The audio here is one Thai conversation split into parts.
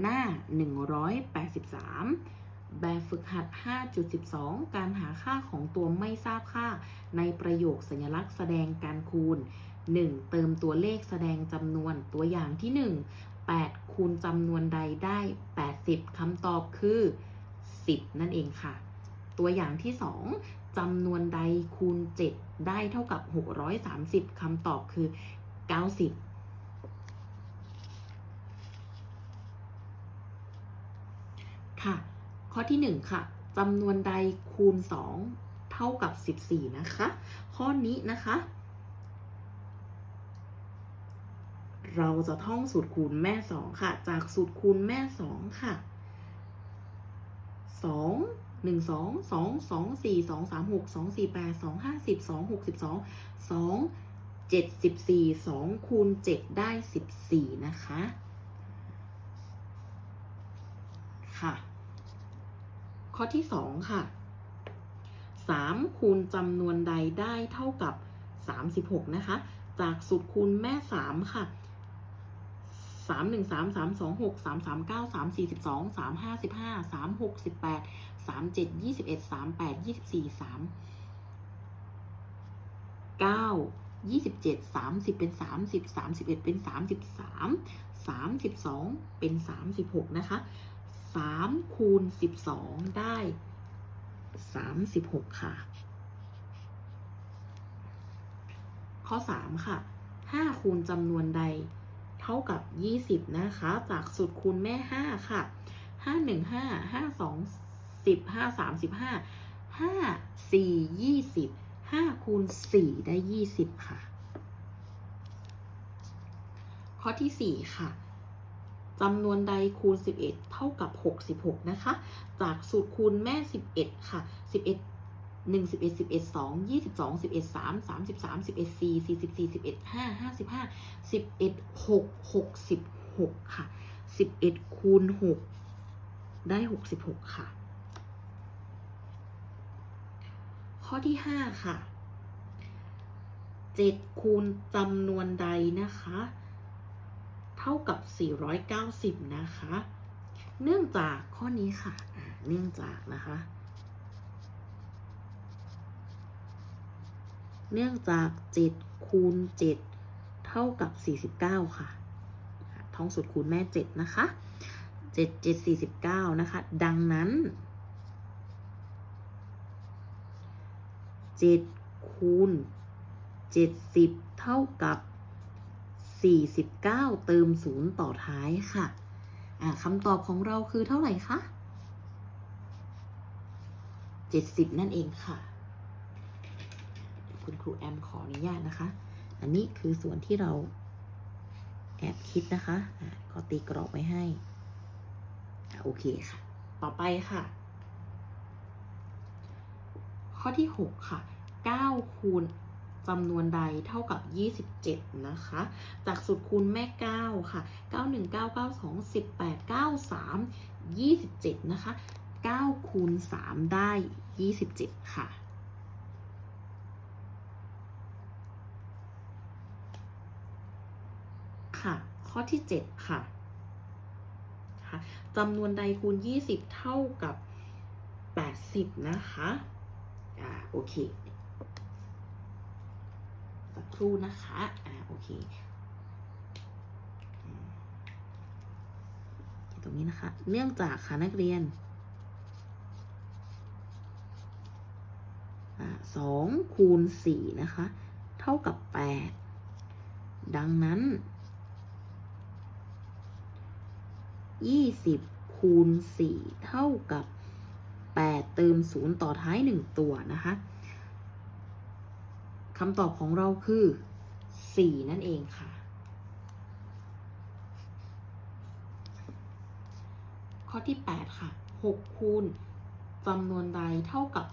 หน้า 183 แบบฝึกหัด 5.12 การหาค่าของตัวไม่ทราบค่า ในประโยคสัญลักษณ์แสดงการคูณ 1. เติมตัวเลขแสดงจำนวนตัวอย่างที่ 1 8 คูณจำนวนใดได้ 80คำตอบคือ 10 นั่นเองค่ะ ตัวอย่างที่ 2จำนวนใดคูณ 7 ได้เท่ากับ 630คำตอบคือ 90 ค่ะ ข้อที่ 1 ค่ะจำนวนใดคูณ 2 เท่ากับ 14 นะคะ ข้อนี้นะคะ เราจะท่องสูตรคูณแม่ 2 ค่ะ จากสูตรคูณแม่ 2 ค่ะ 2 1 2 2 2 4 2 3 6 2 4 8 2 5 0 2 6 12 2 7 14 2คูณ7ได้ 14 นะคะ ค่ะ ข้อที่2ค่ะ3คูณจำนวนใดได้เท่ากับ36นะคะ จากสูตรคูณแม่3ค่ะ3 1 3 3 2 6 3 3 9 3 4 2 3 5 15 3 6 18 3 7 21 3 8 24 3 9 27 30เป็น30 31เป็น33 32เป็น36นะคะ 3 คูณ 12 ได้ 36 ค่ะ ข้อ 3 ค่ะ 5 คูณจำนวนใดเท่ากับ 20 นะคะ จากสูตรคูณแม่ 5 ค่ะ 5 1 5 5 2 10 5 3 15 5 4 20 5คูณ4ได้ 20 ค่ะ ข้อที่ 4 ค่ะ จำนวนใดคูณ 11 เท่ากับ 66 นะคะ จากสูตรคูณแม่ 11 ค่ะ 11 1 11 11 2 22 11 3 33 11 4 44 11 5 55 11 6 66 ค่ะ 11 คูณ 6 ได้ 66 ค่ะ ข้อที่ 5 ค่ะ 7 คูณจำนวนใดนะคะ เท่ากับ 490 นะคะ เนื่องจากข้อนี้ค่ะ เนื่องจากนะคะ เนื่องจาก 7 คูณ 7 เท่ากับ 49 ค่ะท่องสูตรคูณแม่ 7 นะคะ 7 7 49 นะคะ ดังนั้น 7 คูณ 70 เท่ากับ 49 เติม 0 ต่อท้ายค่ะอ่าคำตอบของเราคือเท่าไหร่คะ70 นั่นเองค่ะ คุณครูแอมขออนุญาตนะคะ อันนี้คือส่วนที่เราแอบคิดนะคะอะก็ตีกรอบไว้ให้อโอเคค่ะ ต่อไปค่ะ ข้อที่ 6 ค่ะ9คูณ จำนวนใดเท่ากับ 27 นะคะ จากสูตรคูณแม่ 9 ค่ะ 91 9 92 18 93 27 นะคะ 9 คูณ 3 ได้ 27 ค่ะค่ะ ข้อที่ 7 ค่ะค่ะจำนวนใดคูณ 20 เท่ากับ 80 นะคะ อ่า โอเค ครู่นะคะ อ่าโอเค ตรงนี้นะคะ เนื่องจากค่ะนักเรียนอ่าสองคูณสี่นะคะ เท่ากับ8ดังนั้น20คูณ4เท่ากับ8เติม0ต่อท้าย1ตัวนะคะ คำตอบของเราคือ 4 นั่นเองค่ะ ข้อที่ 8 ค่ะ 6 คูณจำนวนใดเท่ากับ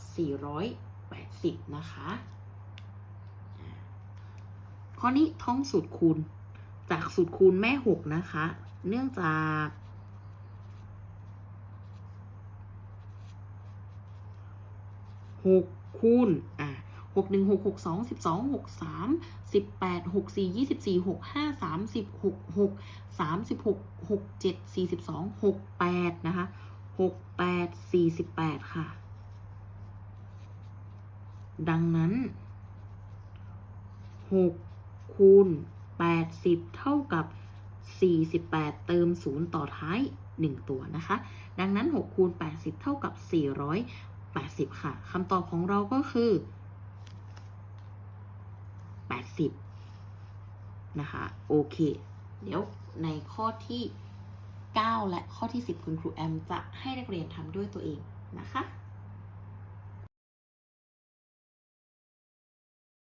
480 นะคะ ข้อนี้ท่องสูตรคูณ จากสูตรคูณแม่ 6 นะคะ เนื่องจากหกคูณอะ หกหนึ่งหกหกสองสิบสองหกสามสิบแปดหกสี่ยี่สิบสี่หกห้าสามสิบหกหกสามสิบหกหกเจ็ดสี่สิบสองหกแปดนะคะหกแปดสี่สิบแปดค่ะ ดังนั้นหกคูณแปดสิบเท่ากับสี่สิบแปดเติมศูนย์ต่อท้ายหนึ่งตัวนะคะ ดังนั้น 6 คูณ 80 เท่ากับ 480 ค่ะคำตอบของเราก็คือ 80 นะคะ โอเค เดี๋ยวในข้อที่ 9 และข้อที่ 10 คุณครูแอมจะให้นักเรียนทำด้วยตัวเองนะคะ